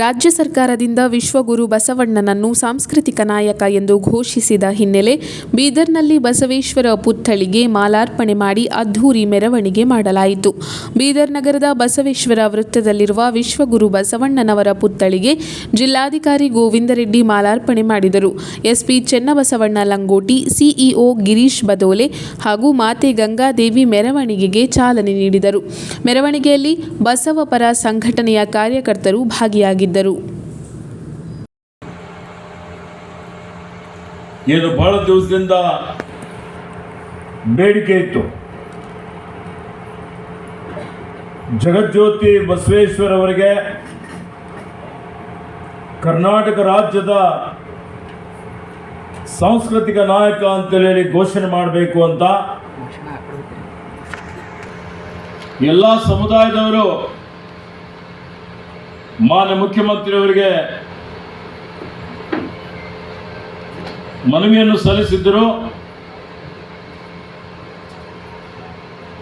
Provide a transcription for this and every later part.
ರಾಜ್ಯ ಸರ್ಕಾರದಿಂದ ವಿಶ್ವಗುರು ಬಸವಣ್ಣನನ್ನು ಸಾಂಸ್ಕೃತಿಕ ನಾಯಕ ಎಂದು ಘೋಷಿಸಿದ ಹಿನ್ನೆಲೆ ಬೀದರ್ನಲ್ಲಿ ಬಸವೇಶ್ವರ ಪುತ್ಥಳಿಗೆ ಮಾಲಾರ್ಪಣೆ ಮಾಡಿ ಅದ್ಧೂರಿ ಮೆರವಣಿಗೆ ಮಾಡಲಾಯಿತು. ಬೀದರ್ ನಗರದ ಬಸವೇಶ್ವರ ವೃತ್ತದಲ್ಲಿರುವ ವಿಶ್ವಗುರು ಬಸವಣ್ಣನವರ ಪುತ್ಥಳಿಗೆ ಜಿಲ್ಲಾಧಿಕಾರಿ ಗೋವಿಂದರೆಡ್ಡಿ ಮಾಲಾರ್ಪಣೆ ಮಾಡಿದರು. ಎಸ್ಪಿ ಚೆನ್ನಬಸವಣ್ಣ ಲಂಗೋಟಿ, ಸಿಇಒ ಗಿರೀಶ್ ಬದೋಲೆ ಹಾಗೂ ಮಾತೆ ಗಂಗಾದೇವಿ ಮೆರವಣಿಗೆಗೆ ಚಾಲನೆ ನೀಡಿದರು. ಮೆರವಣಿಗೆಯಲ್ಲಿ ಬಸವಪರ ಸಂಘಟನೆಯ ಕಾರ್ಯಕರ್ತರು ಭಾಗಿಯಾಗಿದ್ದರು. ಏನು ಬಹಳ ದಿವಸದಿಂದ ಬೇಡಿಕೆ ಇತ್ತು. ಜಗಜ್ಯೋತಿ ಬಸವೇಶ್ವರ ಅವರಿಗೆ ಕರ್ನಾಟಕ ರಾಜ್ಯದ ಸಾಂಸ್ಕೃತಿಕ ನಾಯಕ ಅಂತೇಳಿ ಹೇಳಿ ಘೋಷಣೆ ಮಾಡಬೇಕು ಅಂತ ಎಲ್ಲ ಸಮುದಾಯದವರು ಮಾನ್ಯ ಮುಖ್ಯಮಂತ್ರಿಯವರಿಗೆ ಮನವಿಯನ್ನು ಸಲ್ಲಿಸಿದ್ದರು.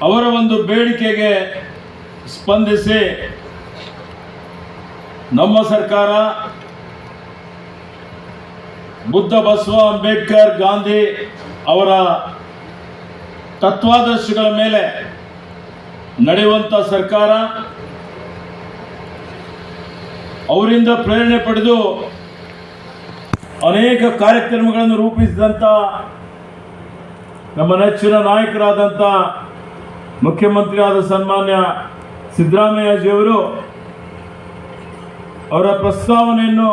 ಅವರ ಒಂದು ಬೇಡಿಕೆಗೆ ಸ್ಪಂದಿಸಿ ನಮ್ಮ ಸರ್ಕಾರ ಬುದ್ಧ ಬಸವ ಅಂಬೇಡ್ಕರ್ ಗಾಂಧಿ ಅವರ ತತ್ವಾದರ್ಶಗಳ ಮೇಲೆ ನಡೆಯುವಂಥ ಸರ್ಕಾರ ಅವರಿಂದ ಪ್ರೇರಣೆ ಪಡೆದು ಅನೇಕ ಕಾರ್ಯಕ್ರಮಗಳನ್ನು ರೂಪಿಸಿದಂಥ ನಮ್ಮ ನೆಚ್ಚಿನ ನಾಯಕರಾದಂಥ ಮುಖ್ಯಮಂತ್ರಿ ಆದ ಸನ್ಮಾನ್ಯ ಸಿದ್ದರಾಮಯ್ಯಜಿಯವರು ಅವರ ಪ್ರಸ್ತಾವನೆಯನ್ನು